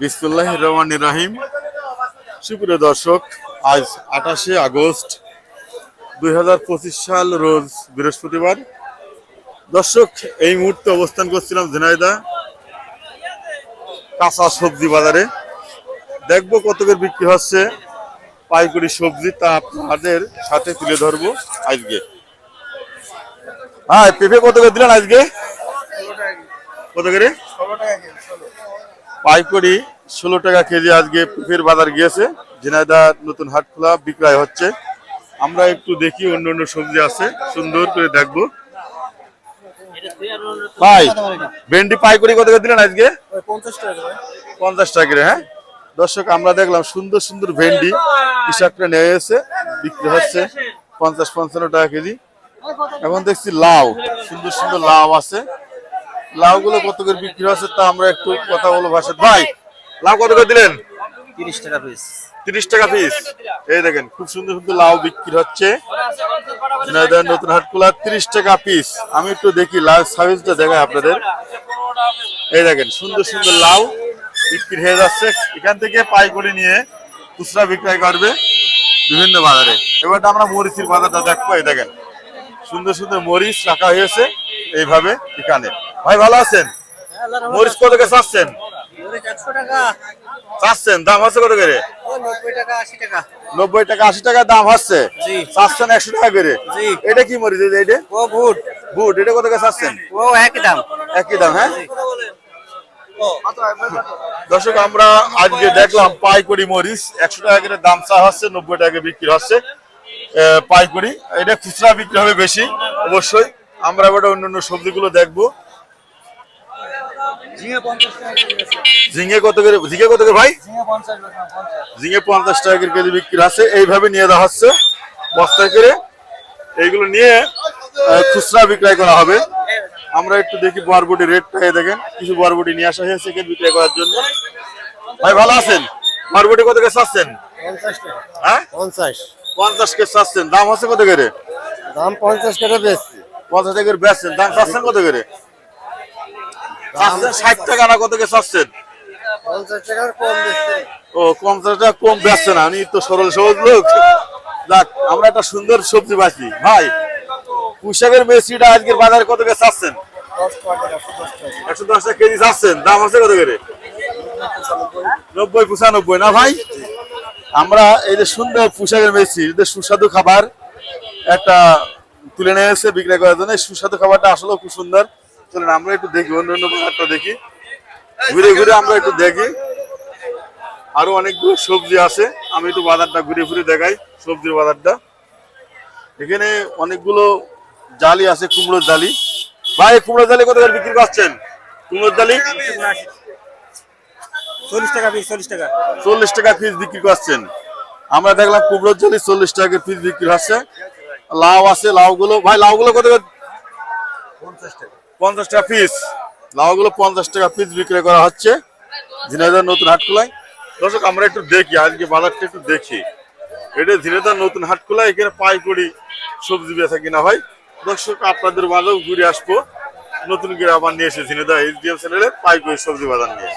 বিসমুল্লাহ রহমান রাহিম। সুপ্রিয় দর্শক, আজ আঠাশে আগস্ট দুই হাজার পঁচিশ সাল রোজ বৃহস্পতিবার। দর্শক, এই মুহূর্তে অবস্থান করছিলাম ঝিনাইদা কাঁচা সবজি বাজারে। দেখব কত করে বিক্রি হচ্ছে, পাইকারি সবজি তা আপনাদের সাথে তুলে ধরবো আজকে। হ্যাঁ পেঁপে কত করে দিলেন আজকে? কত করে পাইকারি ষোলো টাকা কেজি আজকে পেঁপের বাজার গিয়েছে। ঝিনাইদা নতুন হাট খোলা বিক্রয় হচ্ছে। আমরা একটু দেখি অন্য অন্য সবজি আছে সুন্দর করে দেখব। ভাই ভেন্ডি পাইকারি কত করে দিলেন আজকে? পঞ্চাশ টাকা করে হ্যাঁ? দর্শক আমরা দেখলাম সুন্দর সুন্দর ভেন্ডি কৃষকরা নিয়ে এসে বিক্রি হচ্ছে পঞ্চাশ পঞ্চান্ন টাকা কেজি। এখন দেখছি লাউ সুন্দর সুন্দর লাউ আছে। লাউ গুলো কত করে বিক্রি হচ্ছে তা আমরা একটু কথা বলব ভাষা ভাই লাউ কত করে দিলেন? তিরিশ টাকা পিস তিরিশ টাকা পিস এই দেখেন খুব সুন্দর সুন্দর লাউ বিক্রি হচ্ছে। নতুন হাটকুলা তিরিশ টাকা পিস আমি একটু দেখি লাউ সাইজটা দেখাই আপনাদের। এই দেখেন সুন্দর সুন্দর লাউ বিক্রি হয়ে যাচ্ছে। এখান থেকে পাইকারি নিয়ে খুচরা বিক্রয় করবে বিভিন্ন বাজারে। এবার আমরা মরিচের বাজারটা দেখব এই দেখেন। সুন্দর সুন্দর মরিচ রাখা হয়েছে এইভাবে এখানে। ভাই ভালো আছেন? মরিচ কত করে চাচ্ছেন? চাচ্ছেন? দাম আছে কত করে? নব্বই টাকা আশি টাকা। নব্বই টাকা আশি টাকা দাম হচ্ছে? জি। চাচ্ছেন একশো টাকা করে? এটা কি মরিচ? এটা? ও ভুট। বুট এটা কত করে চাচ্ছেন? ও একই দাম। একই দাম হ্যাঁ? দর্শক আমরা আজকে দেখলাম পাইকারি মরিচ। একশো টাকা করে দাম চা হচ্ছে নব্বই টাকা বিক্রি হচ্ছে। আহ, পাইকারি। এটা খুচরা বিক্রি হবে বেশি অবশ্যই। আমরা এবার অন্য অন্য সবজিগুলো দেখব। ঝিঙে কত করে ঝিঙে কত করে ভাই? ঝিঙে পঞ্চাশ টাকা করে কেজি বিক্রি আছে এইভাবে নিয়ে দেওয়া হচ্ছে। বস্তায় করে এইগুলো নিয়ে খুচরা বিক্রয় করা হবে। আমরা একটু দেখি বরবটি রেটটা দেখেন কিছু বরবটি নিয়ে আসা হয়েছে এখানে বিক্রয় করার জন্য। ভাই ভালো আছেন? বরবটি কত করে চাচ্ছেন? হ্যাঁ? পঞ্চাশ। পঞ্চাশ কে চাচ্ছেন দাম হচ্ছে কত করে? দাম পঞ্চাশ টাকা বেশি পঞ্চাশ টাকা করে বেচছেন দাম চাচ্ছেন কত করে? ষাট টাকা না কত করে চাচ্ছেন? ও পঞ্চাশ টাকা কম বেচছে না উনি তো সরল সহজ লোক। যাক আমরা একটা সুন্দর সবজি বাঁচি ভাই পুষাকের মেসিটা আজকের বাজারে কত করে চাচ্ছেন? একশো দশ টাকা। কেজি চাচ্ছেন। দাম আছে কত করে? নব্বই পঁচানব্বই। না ভাই? আমরা এই যে সুন্দর পোশাকের মেসি এদের সুস্বাদু খাবার একটা তুলে নিয়ে এসে বিক্রয় করার জন্য সুস্বাদু খাবারটা আসলে খুব সুন্দর। চলেন আমরা একটু দেখি অন্য অন্য বাজারটা দেখি। ঘুরে ঘুরে আমরা একটু দেখি। আরও অনেকগুলো সবজি আছে আমি একটু বাজারটা ঘুরে ঘুরে দেখাই সবজির বাজারটা। এখানে অনেকগুলো জালি আছে কুমড়োর জালি। ভাই কুমড়োর জালি কত করে বিক্রি করছেন? কুমড়োর জালি? চল্লিশ টাকা পিস চল্লিশ টাকা। চল্লিশ টাকা পিস বিক্রি করছেন। আমরা দেখলাম কুমড়োর জালি চল্লিশ টাকা পিস বিক্রি হচ্ছে। লাউ আছে লাউ গুলো ভাই লাউ গুলো কত করে? পঞ্চাশ টাকা। পঞ্চাশ টাকা পিস লাউগুলো পঞ্চাশ টাকা পিস বিক্রি করা হচ্ছে। ঝিনাইদার নতুন হাটকুলায় দর্শক, আমরা একটু দেখি, আজকে বাজারটা একটু দেখি। এটা ঝিনাইদার নতুন হাটকুলায় এখানে পাইকড়ি সবজি বেচা কিনা হয়। দর্শক, আপনাদের মাঝেও ঘুরে আসব। নতুন করে আবার নিয়ে এসে ঝিনাইদা এইচডিএম চ্যানেলে পাইকড়ি সবজি বাজার নিয়ে।